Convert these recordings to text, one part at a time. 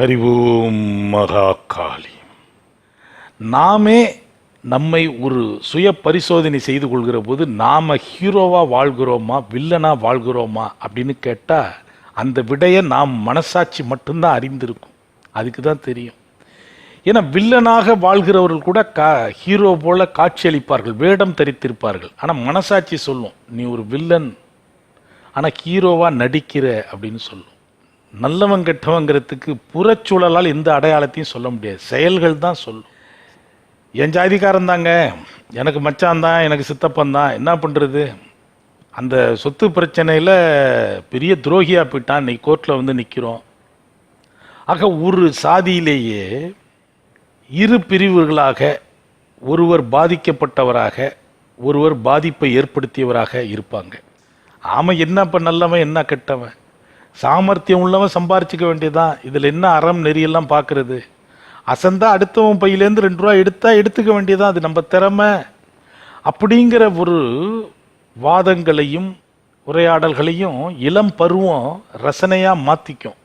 ஹரிவோம் மகா காளி நாமே நம்மை ஒரு சுய பரிசோதனை செய்து கொள்கிற போது நாம் ஹீரோவாக வாழ்கிறோமா வில்லனாக வாழ்கிறோமா அப்படின்னு கேட்டால் அந்த விடையை நாம் மனசாட்சி மட்டும்தான் அறிந்திருக்கும். அதுக்கு தான் தெரியும். ஏன்னா வில்லனாக வாழ்கிறவர்கள் கூட கா ஹீரோ போல காட்சியளிப்பார்கள் வேடம் தரித்திருப்பார்கள். ஆனால் மனசாட்சி சொல்லும் நீ ஒரு வில்லன் ஆனால் ஹீரோவாக நடிக்கிற அப்படின்னு சொல்லும். நல்லவன் கெட்டவங்கிறதுக்கு புறச்சூழலால் எந்த அடையாளத்தையும் சொல்ல முடியாது. செயல்கள் தான் சொல்லும். என் ஜாதிக்காரன் தாங்க. எனக்கு மச்சான் தான் எனக்கு சித்தப்பன் தான். என்ன பண்ணுறது அந்த சொத்து பிரச்சனையில் பெரிய துரோகியாக போயிட்டான். இன்னைக்கு கோர்ட்டில் வந்து நிற்கிறோம் ஆக ஒரு சாதியிலேயே இரு பிரிவுகளாக ஒருவர் பாதிக்கப்பட்டவராக ஒருவர் பாதிப்பை ஏற்படுத்தியவராக இருப்பாங்க. ஆமாம் என்ன இப்போ நல்லவன் என்ன கெட்டவன்? சாமர்த்தியம் உள்ளவன் சம்பாரிச்சிக்க வேண்டியதான் இதில் என்ன அறம் நெறியெல்லாம் பார்க்குறது அசந்தா அடுத்தவன் பையிலேருந்து ரெண்டு ரூபா எடுத்தால் எடுத்துக்க வேண்டியதான் அது நம்ம திறமை. அப்படிங்கிற ஒரு வாதங்களையும் உரையாடல்களையும் இளம் பருவம் ரசனையாக மாற்றிக்கும்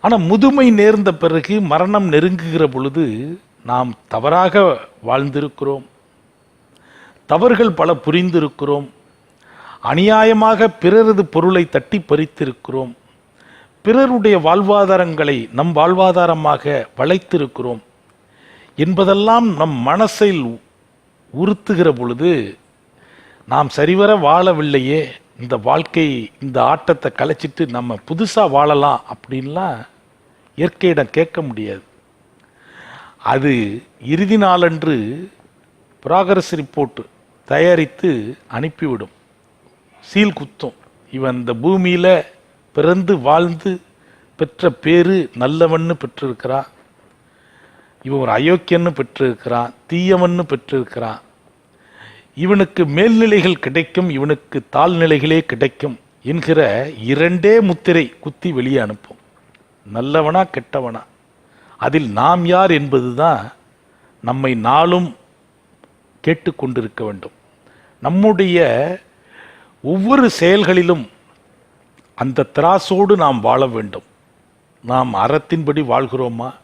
ஆனால் முதுமை நேர்ந்த பிறகு மரணம் நெருங்குகிற பொழுது நாம் தவறாக வாழ்ந்திருக்கிறோம். தவறுகள் பல புரிந்திருக்கிறோம். அநியாயமாக பிறரது பொருளை தட்டி பறித்திருக்கிறோம். பிறருடைய வாழ்வாதாரங்களை நம் வாழ்வாதாரமாக வளைத்திருக்கிறோம் என்பதெல்லாம் நம் மனசில் உறுத்துகிற பொழுது நாம் சரிவர வாழவில்லையே. இந்த வாழ்க்கை இந்த ஆட்டத்தை கலைச்சிட்டு நம்ம புதுசாக வாழலாம் அப்படின்லாம் இயற்கையிடம் கேட்க முடியாது. அது இறுதி நாளன்று ப்ராகரஸ் ரிப்போர்ட் தயாரித்து அனுப்பிவிடும். சீல் குத்தும். இவன் இந்த பூமியில் பிறந்து வாழ்ந்து பெற்ற பேரு நல்லவன்னு பெற்றிருக்கிறான். இவன் ஒரு அயோக்கியன்னு பெற்றிருக்கிறான். தீயவன்னு பெற்றிருக்கிறான். இவனுக்கு மேல்நிலைகள் கிடைக்கும் இவனுக்கு தாழ்நிலைகளே கிடைக்கும் என்கிற இரண்டே முத்திரை குத்தி வெளியே அனுப்பும். நல்லவனா கெட்டவனா? அதில் நாம் யார் என்பதுதான் நம்மை நாளும் கேட்டுக்கொண்டிருக்க வேண்டும். நம்முடைய ஒவ்வொரு செயல்களிலும் அந்த திராசோடு நாம் வாழ வேண்டும். நாம் அறத்தின்படி வாழ்கிறோமா?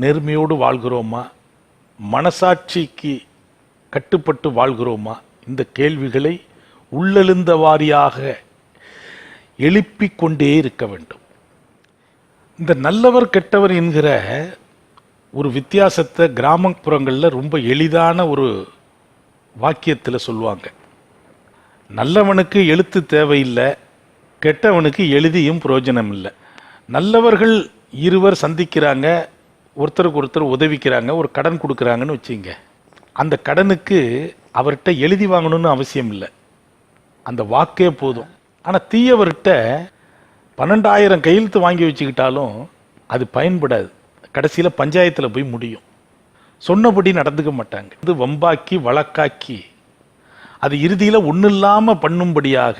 நேர்மையோடு வாழ்கிறோமா? மனசாட்சிக்கு கட்டுப்பட்டு வாழ்கிறோமா? இந்த கேள்விகளை உள்ளெழுந்த வாரியாக எழுப்பிக் கொண்டே இருக்க வேண்டும். இந்த நல்லவர் கெட்டவர் என்கிற ஒரு வித்தியாசத்தை கிராமப்புறங்களில் ரொம்ப எளிதான ஒரு வாக்கியத்தில் சொல்லுவாங்க. நல்லவனுக்கு எழுத்து தேவையில்லை கெட்டவனுக்கு எழுதியும் பிரயோஜனம் இல்லை நல்லவர்கள் இருவர் சந்திக்கிறாங்க ஒருத்தருக்கு ஒருத்தர் உதவிக்கிறாங்க ஒரு கடன் கொடுக்குறாங்கன்னு வச்சுங்க. அந்த கடனுக்கு அவர்கிட்ட எழுதி வாங்கணும்னு அவசியம் இல்லை அந்த வாக்கே போதும். ஆனால் தீயவர்கிட்ட பன்னெண்டாயிரம் கையெழுத்து வாங்கி வச்சுக்கிட்டாலும் அது பயன்படாது. கடைசியில் பஞ்சாயத்தில் போய் முடியும். சொன்னபடி நடந்துக்க மாட்டாங்க. இது வம்பாக்கி வழக்காக்கி அது இறுதியில் ஒன்றும் இல்லாமல் பண்ணும்படியாக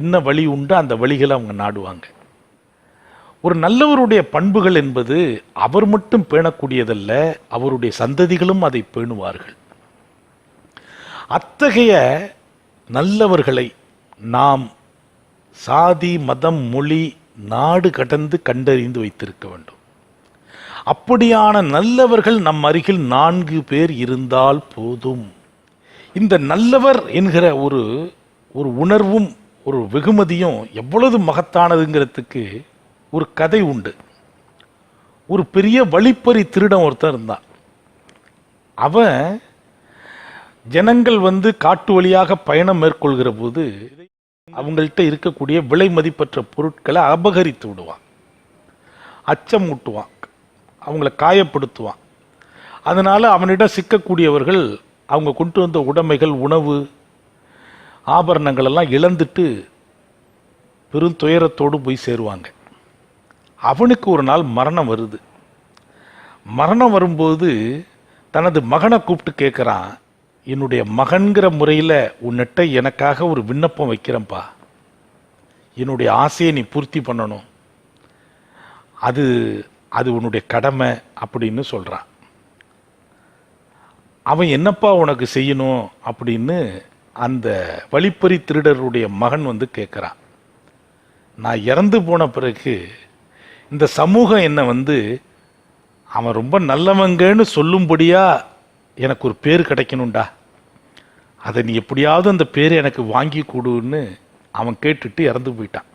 என்ன வழி உண்டோ அந்த வழிகளை அவங்க நாடுவாங்க. ஒரு நல்லவருடைய பண்புகள் என்பது அவர் மட்டும் பேணக்கூடியதல்ல அவருடைய சந்ததிகளும் அதை பேணுவார்கள். அத்தகைய நல்லவர்களை நாம் சாதி மதம் மொழி நாடு கடந்து கண்டறிந்து வைத்திருக்க வேண்டும். அப்படியான நல்லவர்கள் நம் அருகில் நான்கு பேர் இருந்தால் போதும். இந்த நல்லவர் என்கிற ஒரு ஒரு உணர்வும் ஒரு வெகுமதியும் எவ்வளவு மகத்தானதுங்கிறதுக்கு ஒரு கதை உண்டு. ஒரு பெரிய வழிப்பறி திருடன் ஒருத்தன் இருந்தான். அவன் ஜனங்கள் வந்து காட்டு வழியாக பயணம் மேற்கொள்கிற போது அவங்கள்ட்ட இருக்கக்கூடிய விலை மதிப்பற்ற பொருட்களை அபகரித்து விடுவான். அச்சம் ஊட்டுவான். அவங்கள காயப்படுத்துவான். அதனால் அவனிடம் சிக்கக்கூடியவர்கள் அவங்க கொண்டு வந்த உடைமைகள் உணவு ஆபரணங்கள் எல்லாம் இழந்துட்டு பெரும் துயரத்தோடு போய் சேருவாங்க. அவனுக்கு ஒரு நாள் மரணம் வருது. மரணம் வரும்போது தனது மகனை கூப்பிட்டு கேட்குறான் என்னுடைய மகன்கிற முறையில் உன்னிட்ட எனக்காக ஒரு விண்ணப்பம் வைக்கிறேன்ப்பா. என்னுடைய ஆசையை நீ பூர்த்தி பண்ணணும். அது அது உன்னுடைய கடமை அப்படின்னு சொல்கிறான் அவன் என்னப்பா உனக்கு செய்யணும் அப்படின்னு அந்த வழிப்பறி திருடருடைய மகன் வந்து கேட்குறான் நான் இறந்து போன பிறகு இந்த சமூகம் என்னை வந்து அவன் ரொம்ப நல்லவங்கன்னு சொல்லும்படியாக எனக்கு ஒரு பேர் கிடைக்கணும்டா. அதை நீ எப்படியாவது அந்த பேர் எனக்கு வாங்கி கொடுன்னு அவன் கேட்டுட்டு இறந்து போயிட்டான்.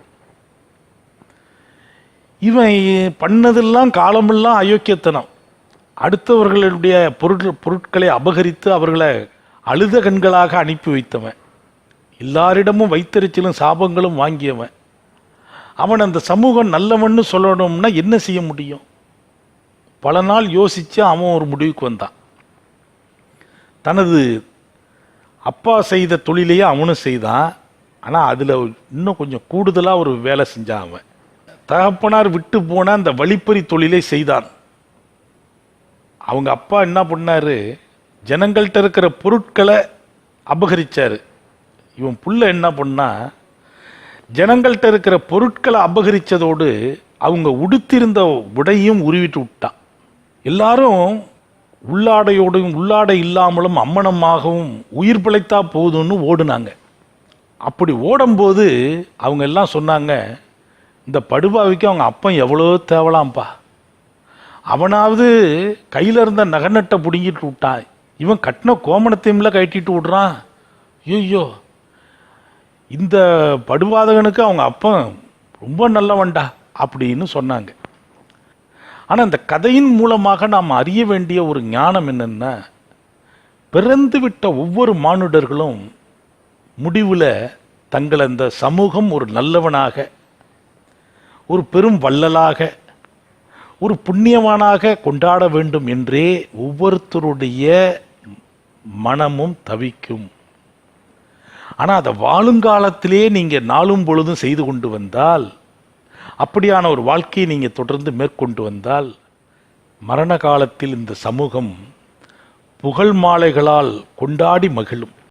இவன் பண்ணதெல்லாம் காலமெல்லாம் அயோக்கியத்தனம். அடுத்தவர்களுடைய பொருட்கள் பொருட்களை அபகரித்து அவர்களை அழுத கண்களாக அனுப்பி வைத்தவன். எல்லாரிடமும் வைத்தறிச்சலும் சாபங்களும் வாங்கியவன். அவன் அந்த சமூகம் நல்லவன்னு சொல்லணும்னா என்ன செய்ய முடியும்? பல நாள் யோசித்து அவன் ஒரு முடிவுக்கு வந்தான். தனது அப்பா செய்த தொழிலையே அவனும் செய்தான். ஆனால் அதில் இன்னும் கொஞ்சம் கூடுதலாக ஒரு வேலை செஞ்சான் அவன். தகப்பனார் விட்டு போன அந்த வழிப்பறி தொழிலை செய்தான். அவங்க அப்பா என்ன பண்ணாரு? ஜனங்கள்கிட்ட இருக்கிற பொருட்களை அபகரித்தார் இவன் புள்ள என்ன பண்ணா ஜனங்கள்கிட்ட இருக்கிற பொருட்களை அபகரித்ததோடு அவங்க உடுத்திருந்த உடையும் உருவிட்டு விட்டான் எல்லாரும் உள்ளாடையோடும் உள்ளாடை இல்லாமலும் அம்மனமாகவும் உயிர் பிழைத்தா போதும்னு ஓடுனாங்க. அப்படி ஓடும்போது அவங்க எல்லாம் சொன்னாங்க இந்த படுபாவிக்கு அவங்க அப்பன் எவ்வளோ தேவலாம்ப்பா. அவனாவது கையில் இருந்த நகநட்டை பிடுங்கிட்டு விட்டான். இவன் கட்டின கோமணத்தையும்ல கட்டிட்டு விட்றான். ஐயோ இந்த படுபாதகனுக்கு அவங்க அப்பன் ரொம்ப நல்லவன்டா அப்படின்னு சொன்னாங்க. ஆனால் இந்த கதையின் மூலமாக நாம் அறிய வேண்டிய ஒரு ஞானம் என்னென்னா பிறந்து விட்ட ஒவ்வொரு மானுடர்களும் முடிவில் தங்களை இந்த சமூகம் ஒரு நல்லவனாக ஒரு பெரும் வள்ளலாக ஒரு புண்ணியவானாக கொண்டாட வேண்டும் என்றே ஒவ்வொருத்தருடைய மனமும் தவிக்கும். ஆனால் அதை வாழுங்காலத்திலே நீங்கள் நாளும் பொழுதும் செய்து கொண்டு வந்தால் அப்படியான ஒரு வாழ்க்கையை நீங்கள் தொடர்ந்து மேற்கொண்டு வந்தால் மரண காலத்தில் இந்த சமூகம் புகழ் மாலைகளால் கொண்டாடி மகிழும்.